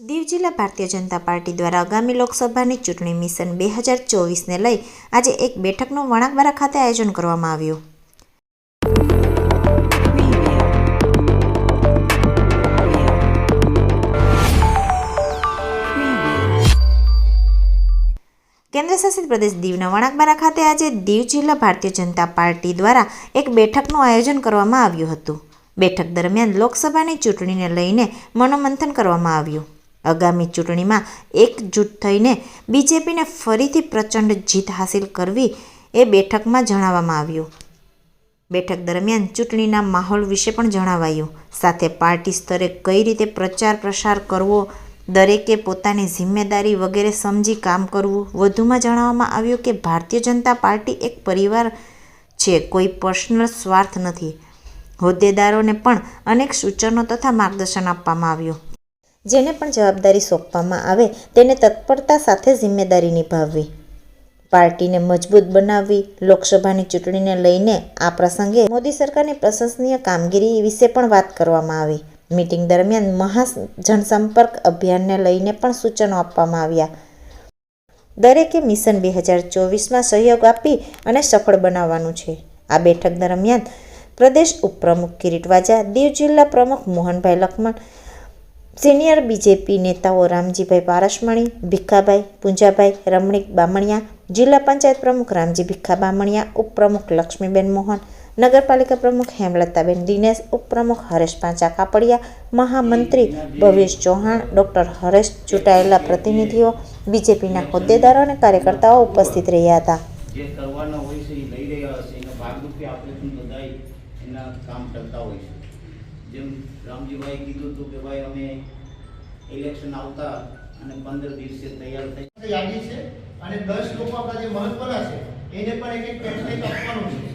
દીવ જિલ્લા ભારતીય જનતા પાર્ટી દ્વારા આગામી લોકસભાની ચૂંટણી મિશન બે હજાર ચોવીસને લઈ આજે એક બેઠકનું વણાકબારા ખાતે આયોજન કરવામાં આવ્યું. કેન્દ્રશાસિત પ્રદેશ દીવના વણાકબારા ખાતે આજે દીવ જિલ્લા ભારતીય જનતા પાર્ટી દ્વારા એક બેઠકનું આયોજન કરવામાં આવ્યું હતું. બેઠક દરમિયાન લોકસભાની ચૂંટણીને લઈને મનોમંથન કરવામાં આવ્યું. આગામી ચૂંટણીમાં એકજૂટ થઈને બીજેપીને ફરીથી પ્રચંડ જીત હાંસિલ કરવી એ બેઠકમાં જણાવવામાં આવ્યું. બેઠક દરમિયાન ચૂંટણીના માહોલ વિશે પણ જણાવાયું. સાથે પાર્ટી સ્તરે કઈ રીતે પ્રચાર પ્રસાર કરવો, દરેકે પોતાની જિમ્મેદારી વગેરે સમજી કામ કરવું, વધુમાં જણાવવામાં આવ્યું કે ભારતીય જનતા પાર્ટી એક પરિવાર છે, કોઈ પર્સનલ સ્વાર્થ નથી. હોદ્દેદારોને પણ અનેક સૂચનો તથા માર્ગદર્શન આપવામાં આવ્યું. જેને પણ જવાબદારી સોંપવામાં આવે તેને તત્પરતા સાથે જિમ્મેદારી નિભાવવી. પાર્ટીને મજબૂત બનાવવી, લોકસભાની ચૂંટણીને લઈને આ પ્રસંગે મોદી સરકારની પ્રશંસનીય કામગીરી વિશે પણ વાત કરવામાં આવી. મીટિંગ દરમિયાન મહા જનસંપર્ક અભિયાનને લઈને પણ સૂચનો આપવામાં આવ્યા. દરેકે મિશન બે હજાર ચોવીસમાં સહયોગ આપી અને સફળ બનાવવાનું છે. આ બેઠક દરમિયાન પ્રદેશ ઉપપ્રમુખ કિરીટ વાજા, દીવ જિલ્લા પ્રમુખ મોહનભાઈ લખમણ સિનિયર બીજેપી નેતાઓ રામજીભાઈ પારસમણી ભીખાભાઈ પૂંજાભાઈ, રમણીક બામણિયા, જિલ્લા પંચાયત પ્રમુખ રામજી ભીખા બામણિયા, ઉપપ્રમુખ લક્ષ્મીબેન મોહન, નગરપાલિકા પ્રમુખ હેમલતાબેન દિનેશ, ઉપપ્રમુખ હરેશ પાંચા કાપડિયા, મહામંત્રી ભવેશ ચૌહાણ, ડૉક્ટર હરેશ ચૂંટાયેલા પ્રતિનિધિઓ, બીજેપીના હોદ્દેદારો અને કાર્યકર્તાઓ ઉપસ્થિત રહ્યા હતા. કામ કરતા હોય છે. જેમ રામજીભાઈ કીધું હતું કે ભાઈ અમે ઇલેક્શન આવતા અને પંદર દિવસે તૈયાર થઈ યાદી છે અને દસ લોકો આપણા જે મહત્વના છે, એને પણ એક એક પેમ્પલેટ આપવાનું છે.